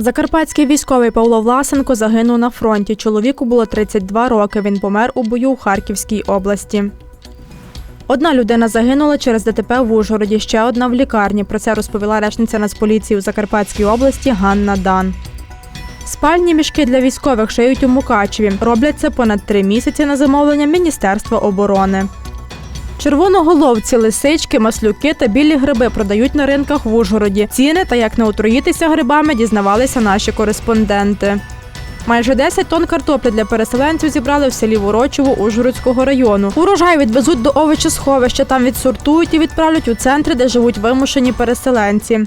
Закарпатський військовий Павло Власенко загинув на фронті. Чоловіку було 32 роки. Він помер у бою у Харківській області. Одна людина загинула через ДТП в Ужгороді, ще одна в лікарні. Про це розповіла речниця Нацполіції у Закарпатській області Ганна Дан. Спальні мішки для військових шиють у Мукачеві. Роблять це понад три місяці на замовлення Міністерства оборони. Червоноголовці, лисички, маслюки та білі гриби продають на ринках в Ужгороді. Ціни та як не отруїтися грибами дізнавалися наші кореспонденти. Майже 10 тонн картоплі для переселенців зібрали в селі Ворочево Ужгородського району. Урожай відвезуть до овочесховища, там відсортують і відправлять у центри, де живуть вимушені переселенці.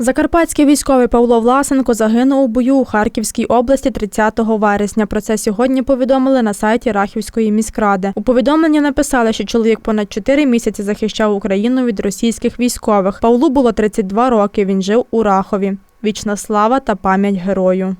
Закарпатський військовий Павло Власенко загинув у бою у Харківській області 30 вересня. Про це сьогодні повідомили на сайті Рахівської міськради. У повідомленні написали, що чоловік понад 4 місяці захищав Україну від російських військових. Павлу було 32 роки. Він жив у Рахові. Вічна слава та пам'ять герою.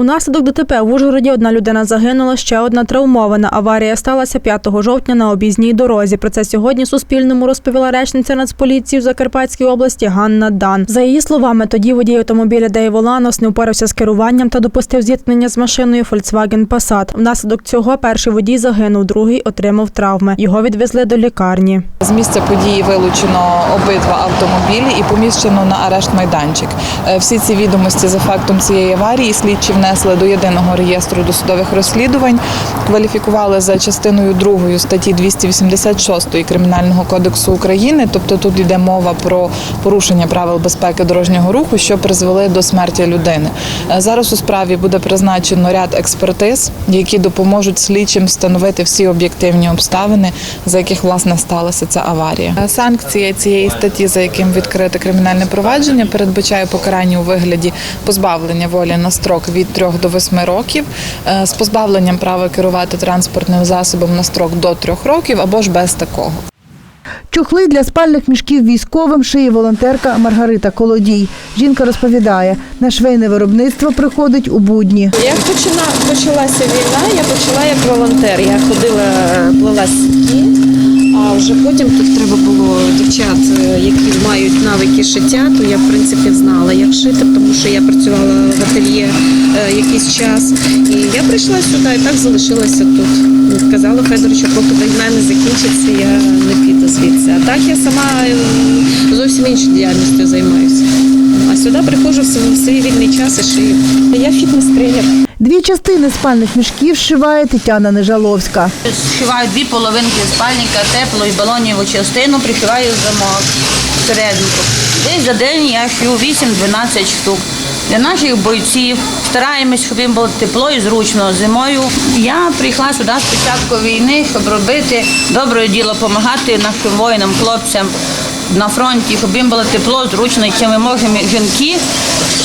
Унаслідок ДТП в Ужгороді одна людина загинула, ще одна травмована. Аварія сталася 5 жовтня на об'їзній дорозі. Про це сьогодні Суспільному розповіла речниця Нацполіції в Закарпатській області Ганна Дан. За її словами, тоді водій автомобіля Дей Воланос не впорався з керуванням та допустив зіткнення з машиною Volkswagen Passat. Внаслідок цього перший водій загинув, другий отримав травми. Його відвезли до лікарні. З місця події вилучено обидва автомобілі і поміщено на арешт майданчик. Е, Всі ці відомості за фактом цієї аварії слідчі внесли до єдиного реєстру досудових розслідувань, кваліфікували за частиною 2 статті 286 Кримінального кодексу України. Тобто тут йде мова про порушення правил безпеки дорожнього руху, що призвели до смерті людини. Е, Зараз у справі буде призначено ряд експертиз, які допоможуть слідчим встановити всі об'єктивні обставини, за яких власне сталася ця аварія. Е, Санкція цієї статті, за яким відкрите кримінальне провадження, передбачає покарання у вигляді позбавлення волі на строк від 3 до 8 років, е, з позбавленням права керувати транспортним засобом на строк до 3 років або ж без такого. Чохли для спальних мішків військовим шиє волонтерка Маргарита Колодій. Жінка розповідає, на швейне виробництво приходить у будні. Як почина, почалася війна, я почала як волонтер. Я ходила, плела сітки, а вже потім тут треба було дівчат, е, які мають навики шиття, то я в принципі знала, як шити, тому що я працювала в ательє е, якийсь час. І я прийшла сюди і так залишилася тут. Сказала Федоровичу, поки війна не закінчиться, я не піду звідси. А так я сама е, зовсім іншою діяльністю займаюся. А сюди приходжу в свій- вільний час і шию. Я фітнес-тренер. Дві частини спальних мішків зшиває Тетяна Нежаловська. Зшиваю дві половинки спальника, теплу і балоніву частину, пришиваю замок серединку. Десь за день я шию 8-12 штук. Для наших бойців стараємось, щоб їм було тепло і зручно зимою. Я прийшла сюди з початку війни, щоб робити добре діло, допомагати нашим воїнам, хлопцям на фронті, щоб їм було тепло, зручно, і чим ми можемо жінки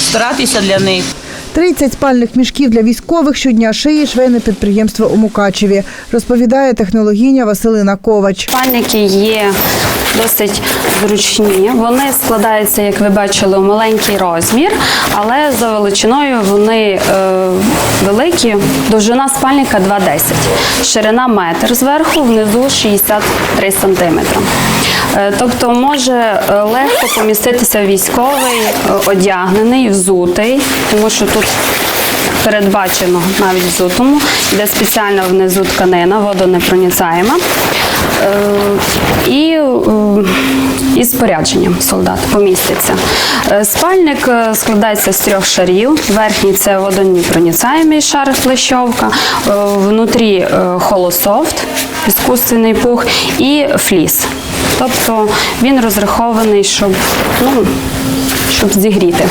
старатися для них. 30 спальних мішків для військових щодня шиє швейне підприємство у Мукачеві, розповідає технологіня Василина Ковач. Спальники є досить зручні. Вони складаються, як ви бачили, у маленький розмір, але за величиною вони е, великі. Довжина спальника 2,10, ширина метр зверху, внизу 63 сантиметри. Е, Тобто може е, легко поміститися військовий, е, одягнений, взутий, тому що тут передбачено навіть взутому, де спеціальна внизу тканина, водонепроницаєма. Е, І, е, і спорядженням солдат поміститься. Е, Спальник складається з трьох шарів. Верхній це водонепроницаємий шар хлещовка, е, внутрі холософт, іскусственний пух і фліс. Тобто він розрахований, щоб, ну, щоб зігріти.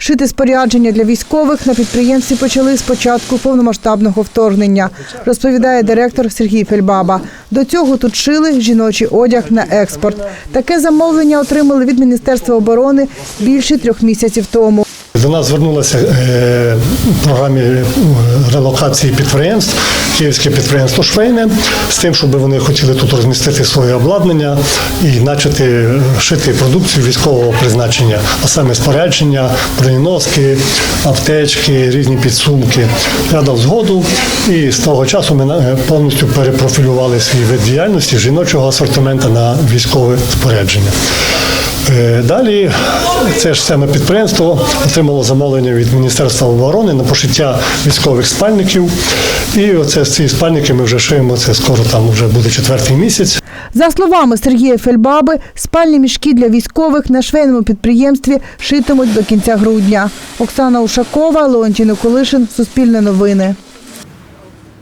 Шити спорядження для військових на підприємстві почали з початку повномасштабного вторгнення, розповідає директор Сергій Фельбаба. До цього тут шили жіночий одяг на експорт. Таке замовлення отримали від Міністерства оборони більше трьох місяців тому. До нас звернулося е, в програмі е, релокації підприємств, київське підприємство Швейне, з тим, щоб вони хотіли тут розмістити своє обладнання і почати шити продукцію військового призначення, а саме спорядження, броненоски, аптечки, різні підсумки. Я дав згоду, і з того часу ми е, повністю перепрофілювали свій вид діяльності жіночого асортименту на військове спорядження. Е, Далі це ж саме підприємство отримало замовлення від Міністерства оборони на пошиття військових спальників. І оце ці спальники ми вже шиємо. Це скоро там вже буде четвертий місяць. За словами Сергія Фельбаби, спальні мішки для військових на швейному підприємстві шитимуть до кінця грудня. Оксана Ушакова, Леонтій Николишин, Суспільне новини.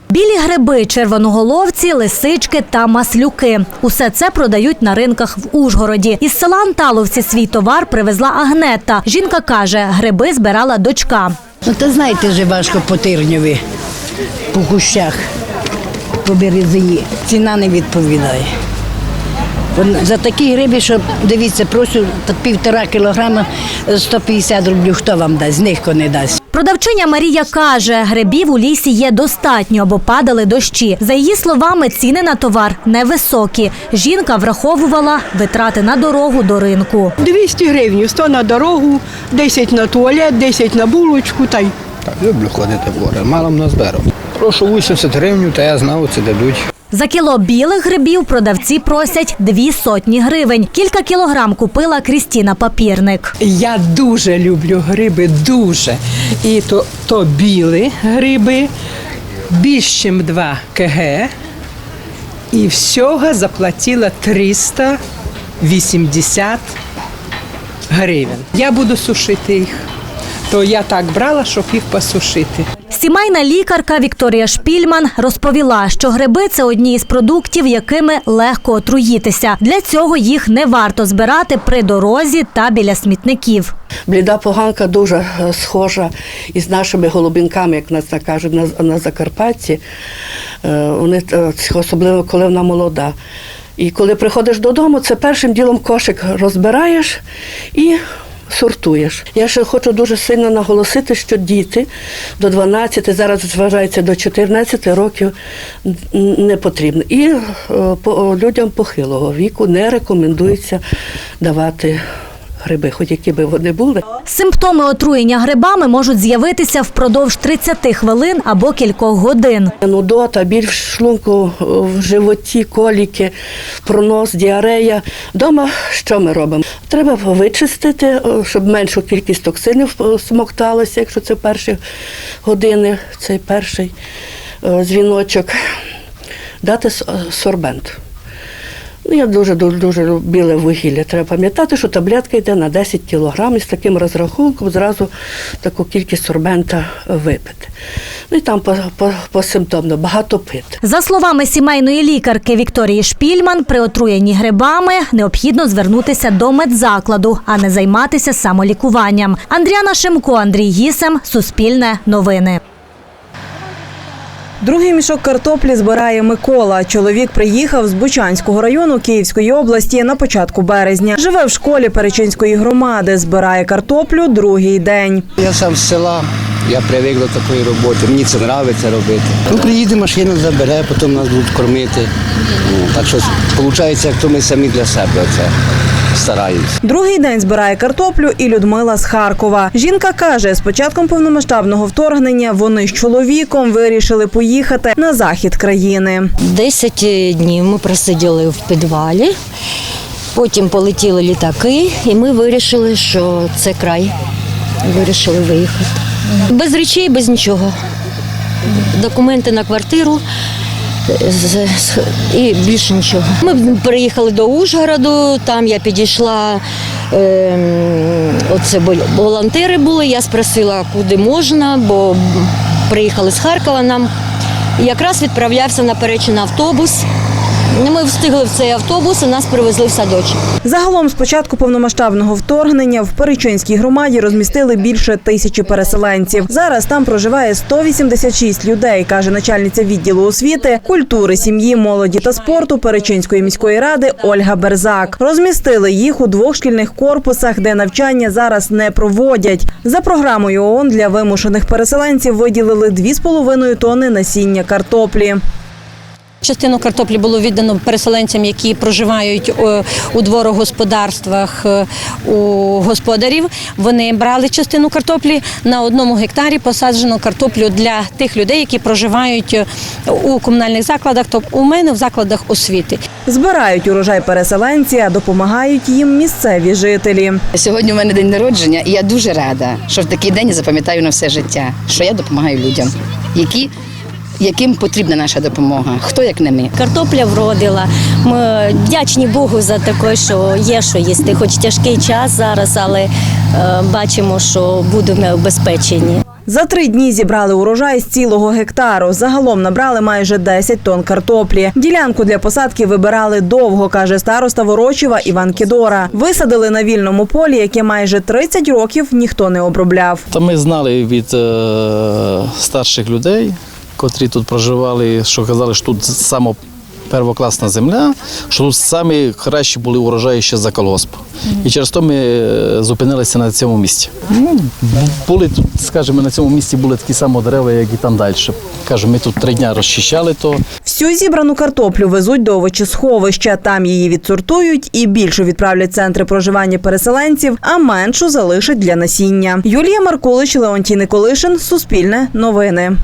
Білі гриби, червоноголовці, лисички та маслюки. Усе це продають на ринках в Ужгороді. Із села Анталовці свій товар привезла Агнета. Жінка каже, гриби збирала дочка. Ну, то знаєте, вже важко по тирньові, по кущах, по березині. Ціна не відповідає. За такі гриби, що дивіться, прошу так півтора кілограма 150 рублів, хто вам дасть, ніхто не дасть. Продавчиня Марія каже, грибів у лісі є достатньо, бо падали дощі. За її словами, ціни на товар невисокі. Жінка враховувала витрати на дорогу до ринку. 200 гривень, 100 на дорогу, 10 на туалет, 10 на булочку та й Так, люблю ходити в гори, мало не зберу. Прошу 80 гривень, та я знав, це дадуть. За кіло білих грибів продавці просять дві сотні гривень. Кілька кілограм купила Крістіна Папірник. я дуже люблю гриби, дуже. І то, то білі гриби, більш ніж 2 кг. І всього заплатила 380 гривень. Я буду сушити їх. То я так брала, щоб їх посушити. Сімейна лікарка Вікторія Шпільман розповіла, що гриби це одні із продуктів, якими легко отруїтися. Для цього їх не варто збирати при дорозі та біля смітників. Бліда поганка дуже е, схожа із нашими голубінками, як нас так кажуть, на, на Закарпатті. Е, Вони, е, особливо коли вона молода. І коли приходиш додому, це першим ділом кошик розбираєш і сортуєш. Я ще хочу дуже сильно наголосити, що діти до 12, зараз зважається до 14 років не потрібно. І е, людям похилого віку не рекомендується давати гриби, хоч які би вони були. Симптоми отруєння грибами можуть з'явитися впродовж 30 хвилин або кількох годин. Нудота, біль в шлунку, в животі, коліки, пронос, діарея. Дома що ми робимо? Треба вичистити, щоб меншу кількість токсинів смокталося, якщо це перші години, цей перший дзвіночок. Дати сорбент. Ну, я дуже дуже дуже біле вугілля. Треба пам'ятати, що таблетка йде на 10 кг і з таким розрахунком зразу таку кількість сорбента випити. Ну і там по, по, посимптомно багато пити. За словами сімейної лікарки Вікторії Шпільман, при отруєнні грибами необхідно звернутися до медзакладу, а не займатися самолікуванням. Андріана Шимко, Андрій Гісем, Суспільне новини. Другий мішок картоплі збирає Микола. Чоловік приїхав з Бучанського району Київської області на початку березня. Живе в школі Перечинської громади. Збирає картоплю другий день. Я сам з села, я привик до такої роботи. Мені це подобається робити. Ну, приїде машина, забере, потім нас будуть кормити. Ну, так що виходить, як то ми самі для себе це стараємося. Другий день збирає картоплю і Людмила з Харкова. Жінка каже, з початком повномасштабного вторгнення вони з чоловіком вирішили поїхати на захід країни. Десять днів ми просиділи в підвалі, потім полетіли літаки, і ми вирішили, що це край. Вирішили виїхати. Без речей, без нічого. Документи на квартиру і більше нічого. Ми переїхали до Ужгороду, там я підійшла. ем, Оце волонтери були. Я спросила, куди можна, бо приїхали з Харкова нам. Якраз відправлявся на автобус. Ми встигли в цей автобус і нас привезли в садочок. Загалом з початку повномасштабного вторгнення в Перечинській громаді розмістили більше тисячі переселенців. Зараз там проживає 186 людей, каже начальниця відділу освіти, культури, сім'ї, молоді та спорту Перечинської міської ради Ольга Берзак. Розмістили їх у двох шкільних корпусах, де навчання зараз не проводять. За програмою ООН для вимушених переселенців виділили 2,5 тонни насіння картоплі. Частину картоплі було віддано переселенцям, які проживають е, у дворогосподарствах е, у господарів. Вони брали частину картоплі на одному гектарі посаджено картоплю для тих людей, які проживають е, у комунальних закладах, тобто у мене в закладах освіти. Збирають урожай переселенці, а допомагають їм місцеві жителі. Сьогодні у мене день народження, і я дуже рада, що в такий день я запам'ятаю на все життя, що я допомагаю людям, які, яким потрібна наша допомога. Хто як не ми. Картопля вродила. Ми вдячні Богу за таке, що є що їсти. Хоч тяжкий час зараз, але е, бачимо, що будемо обезпечені. За три дні зібрали урожай з цілого гектару. Загалом набрали майже 10 тонн картоплі. Ділянку для посадки вибирали довго, каже староста Ворочева Іван Кідора. Висадили на вільному полі, яке майже 30 років ніхто не обробляв. Та ми знали від е, старших людей, котрі тут проживали, що казали, що тут саме первокласна земля, що тут самі кращі були урожаї ще за колгосп. І через то ми е, зупинилися на цьому місці. Були тут, скажімо, на цьому місці були такі самі дерева, як і там далі. Кажу, ми тут три дні розчищали то. Всю зібрану картоплю везуть до овочесховища. Там її відсортують і більшу відправлять центри проживання переселенців, а меншу залишать для насіння. Юлія Маркулич, Леонтій Николишин, Суспільне, Новини.